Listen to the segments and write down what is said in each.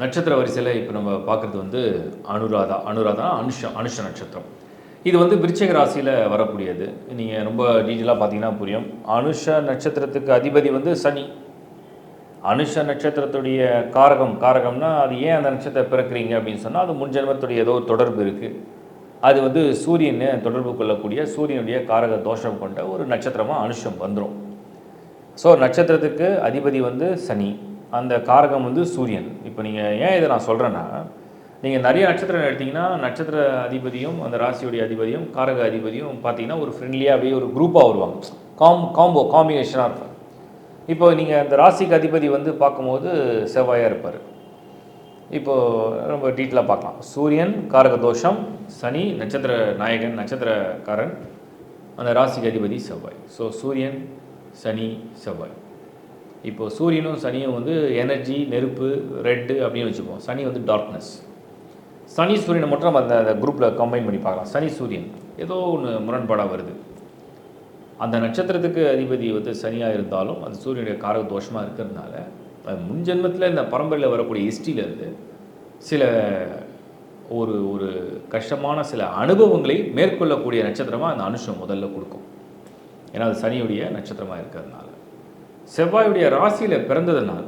நட்சத்திர வரிசையில் இப்போ நம்ம பார்க்குறது வந்து அனுராதா. அனுராதா அனுஷம் அனுஷ நட்சத்திரம். இது வந்து விருச்சிக ராசியில் வரக்கூடியது. நீங்கள் ரொம்ப டீட்டெயிலாக பார்த்தீங்கன்னா புரியும். அனுஷ நட்சத்திரத்துக்கு அதிபதி வந்து சனி. அனுஷ நட்சத்திரத்துடைய காரகம் காரகம்னா அது ஏன் அந்த நட்சத்திரம் பிறக்கிறீங்க அப்படின்னு சொன்னால் அது முன் ஜென்மத்துடைய ஏதோ தொடர்பு இருக்குது அது வந்து சூரியனை தொடர்பு கொள்ளக்கூடிய சூரியனுடைய காரக தோஷம் கொண்ட ஒரு நட்சத்திரமாக அனுஷம் வந்துடும் ஸோ நட்சத்திரத்துக்கு அதிபதி வந்து சனி. அந்த காரகம் வந்து சூரியன். இப்போ நீங்கள் ஏன் இதை நான் சொல்கிறேன்னா நீங்கள் நிறைய நட்சத்திரம் எடுத்தீங்கன்னா நட்சத்திர அதிபதியும் அந்த ராசியுடைய அதிபதியும் காரக அதிபதியும் பார்த்தீங்கன்னா ஒரு ஃப்ரெண்ட்லியாக அப்படியே ஒரு குரூப்பாக வருவாங்க. காம் காம்போ காம்பினேஷனாக இருப்பாங்க. இப்போ நீங்கள் அந்த ராசிக்கு அதிபதி வந்து பார்க்கும்போது செவ்வாயாக இருப்பார். இப்போது ரொம்ப டீட்டெயிலாக பார்க்கலாம். சூரியன் காரக தோஷம் சனி நட்சத்திர நாயகன் நட்சத்திரக்காரன் அந்த ராசிக்கு அதிபதி செவ்வாய். ஸோ சூரியன் சனி செவ்வாய். இப்போ சூரியனும் சனியும் வந்து எனர்ஜி நெருப்பு ரெட்டு அப்படின்னு வச்சுப்போம் சனி வந்து டார்க்னஸ் சனி சூரியனை மட்டும் நம்ம அந்த குரூப்பில் கம்பைன் பண்ணி பார்க்கலாம். சனி சூரியன் ஏதோ ஒன்று முரண்பாடாக வருது. அந்த நட்சத்திரத்துக்கு அதிபதி வந்து சனியாக இருந்தாலும் அது சூரியனுடைய காரக தோஷமாக இருக்கிறதுனால முன்ஜென்மத்தில் இந்த பரம்பரையில் வரக்கூடிய ஹிஸ்ட்ரியிலேருந்து சில ஒரு ஒரு கஷ்டமான சில அனுபவங்களை மேற்கொள்ளக்கூடிய நட்சத்திரமாக அந்த அனுஷம் முதல்ல கொடுக்கும். ஏன்னா அது சனியுடைய நட்சத்திரமாக இருக்கிறதுனால. செவ்வாயுடைய ராசியில் பிறந்ததுனால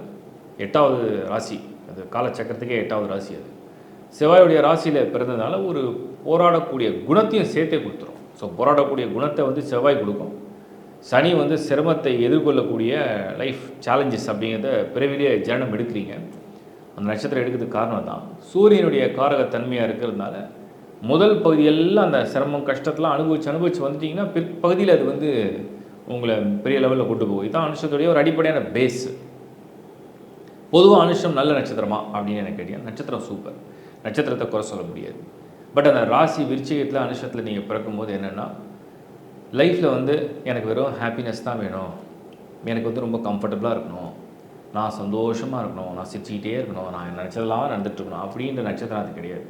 எட்டாவது ராசி அது காலச்சக்கரத்துக்கே எட்டாவது ராசி அது. செவ்வாயுடைய ராசியில் பிறந்ததுனால ஒரு போராடக்கூடிய குணத்தையும் சேர்த்தே கொடுத்துரும். ஸோ போராடக்கூடிய குணத்தை வந்து செவ்வாய் கொடுக்கும். சனி வந்து சிரமத்தை எதிர்கொள்ளக்கூடிய லைஃப் சேலஞ்சஸ் அப்படிங்கிறத பிறவிலேயே ஜனனம் எடுக்கிறீங்க. அந்த நட்சத்திரம் எடுக்கிறதுக்கு காரணம் தான் சூரியனுடைய காரகத்தன்மையாக இருக்கிறதுனால முதல் பகுதியெல்லாம் அந்த சிரமம் கஷ்டத்தெலாம் அனுபவிச்சு அனுபவிச்சு வந்துட்டிங்கன்னா பிற்பகுதியில் அது வந்து உங்களை பெரிய லெவலில் கொண்டு போகும். இதுதான் அனுஷத்துடைய ஒரு அடிப்படையான பேஸ் பொதுவாக அனுஷம் நல்ல நட்சத்திரமா அப்படின்னு எனக்கு கேட்டீங்க. நட்சத்திரம் சூப்பர் நட்சத்திரத்தை குறை சொல்ல முடியாது. பட் அந்த ராசி விருச்சிகத்தில் அனுஷத்தில் நீங்கள் பிறக்கும்போது என்னென்னா லைஃப்பில் வந்து எனக்கு வெறும் ஹாப்பினஸ் தான் வேணும். எனக்கு வந்து ரொம்ப கம்ஃபர்டபுளாக இருக்கணும். நான் சந்தோஷமாக இருக்கணும். நான் சிரிச்சுக்கிட்டே இருக்கணும். நான் நினச்சதெல்லாம் நடந்துட்டுருக்கணும் அப்படின்ற நட்சத்திரம் அது கிடையாது.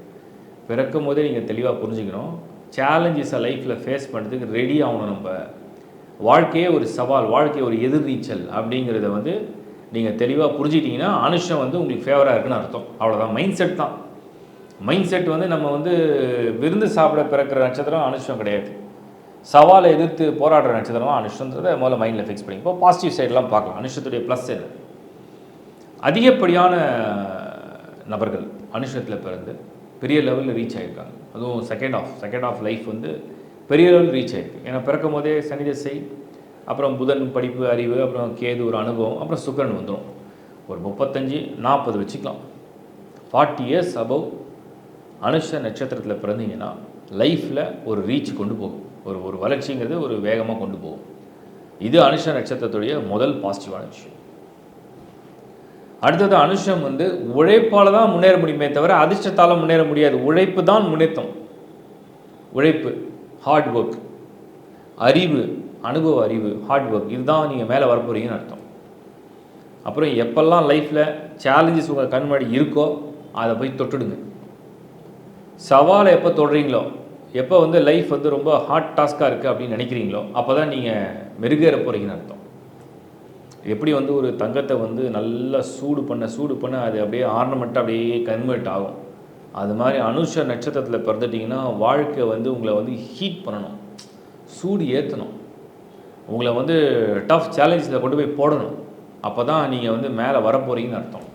பிறக்கும் போதே நீங்கள் தெளிவாக புரிஞ்சுக்கணும் சேலஞ்சஸை லைஃப்பில் ஃபேஸ் பண்ணுறதுக்கு ரெடி ஆகணும் நம்ம. வாழ்க்கையே ஒரு சவால் வாழ்க்கை ஒரு எதிர்நீச்சல் அப்படிங்கிறத வந்து நீங்கள் தெளிவாக புரிஞ்சிட்டிங்கன்னா அனுஷம் வந்து உங்களுக்கு ஃபேவராக இருக்குன்னு அர்த்தம். அவ்வளோதான் மைண்ட் செட் தான். மைண்ட் செட் வந்து நம்ம வந்து விருந்து சாப்பிட பிறக்கிற நட்சத்திரம் அனுஷம் கிடையாது. சவாலை எதிர்த்து போராடுற நட்சத்திரம் அனுஷன்றதை முதல்ல மைண்டில் ஃபிக்ஸ் பண்ணி இப்போ பாசிட்டிவ் சைட்லாம் பார்க்கலாம். அனுஷத்துடைய ப்ளஸ் என்ன? அதிகப்படியான நபர்கள் அனுஷத்தில் பிறந்து பெரிய லெவலில் ரீச் ஆகியிருக்காங்க அதுவும் second half second half life வந்து பெரிய அளவில் ரீச் ஆகிருக்கு ஏன்னா பிறக்கும் போதே சனி திசை அப்புறம் புதன் படிப்பு அறிவு அப்புறம் கேது ஒரு அனுபவம் அப்புறம் சுக்கரன் வந்துடும் ஒரு முப்பத்தஞ்சு நாற்பது வச்சுக்கலாம். ஃபார்ட்டி இயர்ஸ் அபவ் அனுஷ நட்சத்திரத்தில் பிறந்தீங்கன்னா லைஃப்பில் ஒரு ரீச் கொண்டு போகும். ஒரு ஒரு வளர்ச்சிங்கிறது ஒரு வேகமாக கொண்டு போகும். இது அனுஷ நட்சத்திரத்துடைய முதல் பாசிட்டிவான விஷயம். அடுத்தது அனுஷம் வந்து உழைப்பால் தான் முன்னேற முடியுமே தவிர அதிர்ஷ்டத்தால் முன்னேற முடியாது. உழைப்பு தான் முன்னேற்றம். உழைப்பு. ஹார்ட் ஒர்க் அறிவு அனுபவ அறிவு ஹார்ட் ஒர்க் இதுதான் நீங்கள் மேலே வரப்போறீங்கன்னு அர்த்தம். அப்புறம் எப்பெல்லாம் லைஃப்பில் சேலஞ்சஸ் உங்கள் கண் முன்னாடி இருக்கோ அதை போய் தொட்டுடுங்க. சவாலை எப்போ தொடுறீங்களோ எப்போ வந்து லைஃப் வந்து ரொம்ப ஹார்ட் டாஸ்க்காக இருக்குது அப்படின்னு நினைக்கிறீங்களோ அப்போ தான் நீங்கள் மெருகேற போகிறீங்கன்னு அர்த்தம். எப்படி வந்து ஒரு தங்கத்தை வந்து நல்லா சூடு பண்ண சூடு பண்ண அது அப்படியே ஆர்னமெண்ட்டாக அப்படியே கன்வெர்ட் ஆகும். அது மாதிரி அனுஷ நட்சத்திரத்தில் பிறந்துட்டிங்கன்னா வாழ்க்கை வந்து உங்களை வந்து ஹீட் பண்ணணும். சூடு ஏற்றணும் உங்களை வந்து டஃப் சேலஞ்சில் கொண்டு போய் போடணும். அப்போ தான் நீங்கள் வந்து மேலே வரப்போகிறீங்கன்னு அர்த்தம்.